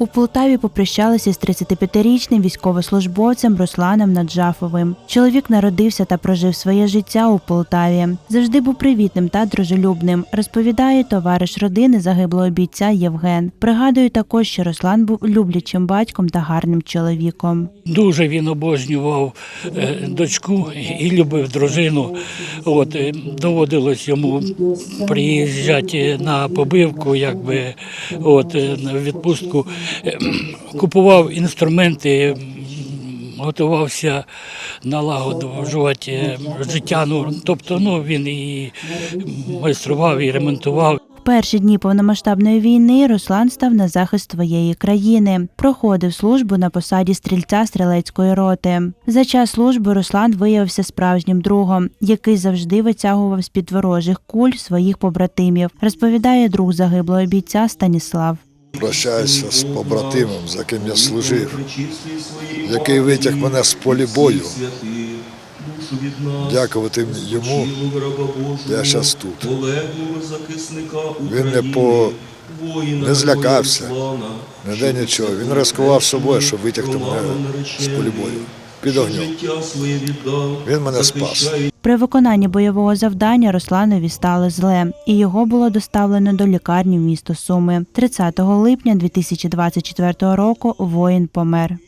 У Полтаві попрощалися з 35-річним військовослужбовцем Русланом Наджафовим. Чоловік народився та прожив своє життя у Полтаві. Завжди був привітним та дружелюбним, розповідає товариш родини загиблого бійця Євген. Пригадує також, що Руслан був люблячим батьком та гарним чоловіком. Дуже він обожнював е, дочку і любив дружину. От е, доводилось йому приїжджати на побивку, якби от е, на відпустку. Е, Купував інструменти, готувався налагоджувати е, життя. Ну тобто, ну він і майстрував, і ремонтував. Перші дні повномасштабної війни Руслан став на захист своєї країни. Проходив службу на посаді стрільця стрілецької роти. За час служби Руслан виявився справжнім другом, який завжди витягував з під ворожих куль своїх побратимів, розповідає друг загиблого бійця Станіслав. Прощаюся з побратимом, за ким я служив, який витяг мене з полі бою. Дякувати йому, я зараз тут. Він не по не злякався, не де нічого. Він ризикував собою, щоб витягти мене з полі бою. Під огнем. Він мене спас. При виконанні бойового завдання Русланові стало зле, і його було доставлено до лікарні в місто Суми. 30 липня 2024 року воїн помер.